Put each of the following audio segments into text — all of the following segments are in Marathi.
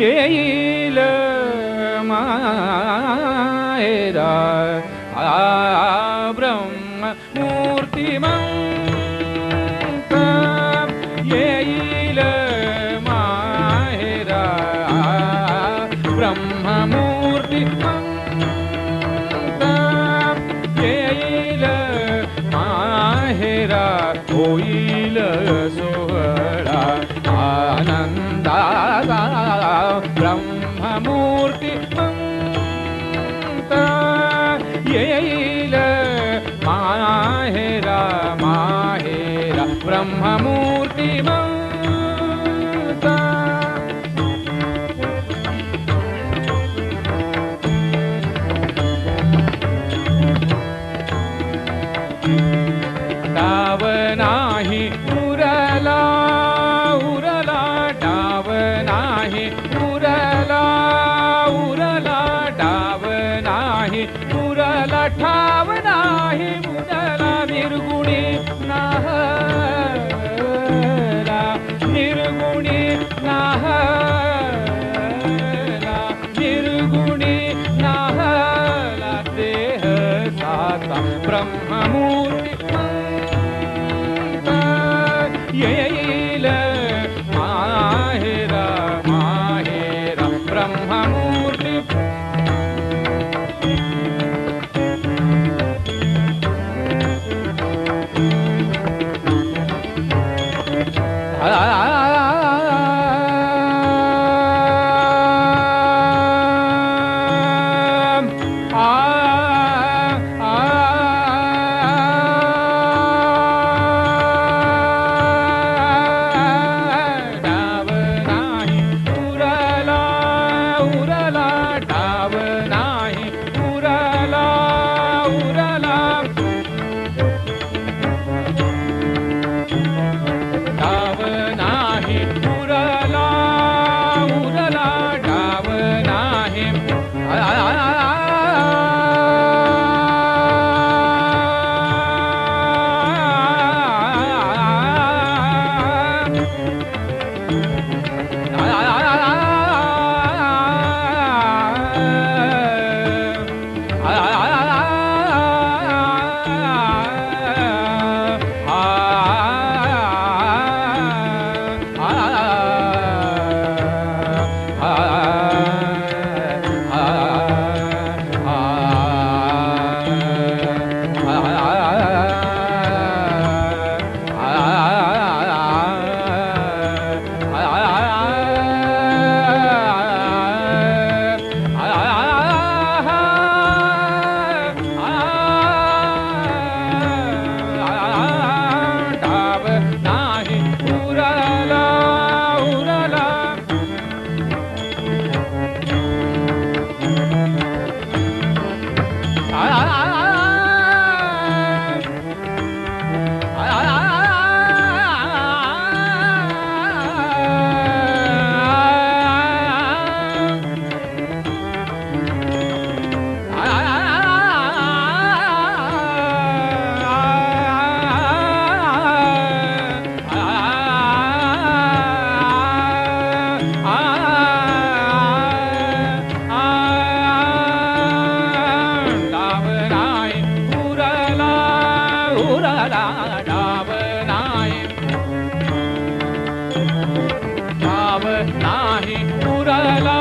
येईल मायरा. आ ब्रह्म मूर्तिमंत येईल माहेरा ब्रह्ममूर्तिमंत येईल माहेरा होईल सोहळा हेरा माहेरा ब्रह्ममूर्ती डाव नाही उरला उरला डाव नाही उरला उरला डाव नाही उरला ठाव साता ब्रह्ममूर्ती येईल माहेरा माहेरा उरला डाव नाही डाव नाही उरला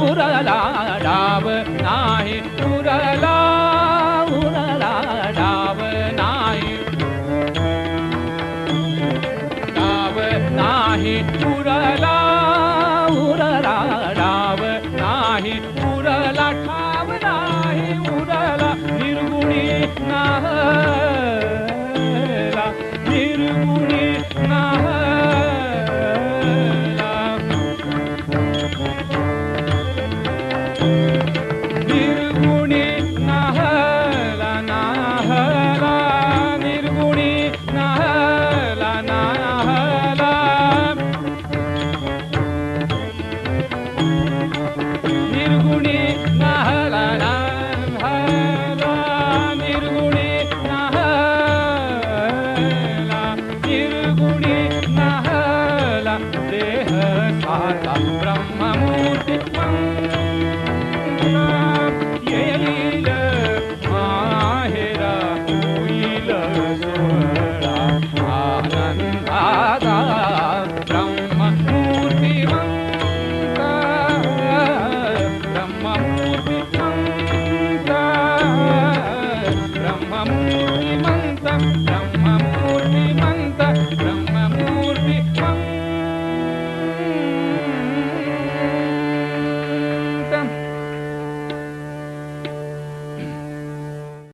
उरला डाव नाही उरला उरला डाव नाही डाव नाही उरला। महला निर्गुणी महला देह साता ब्रह्ममूर्ती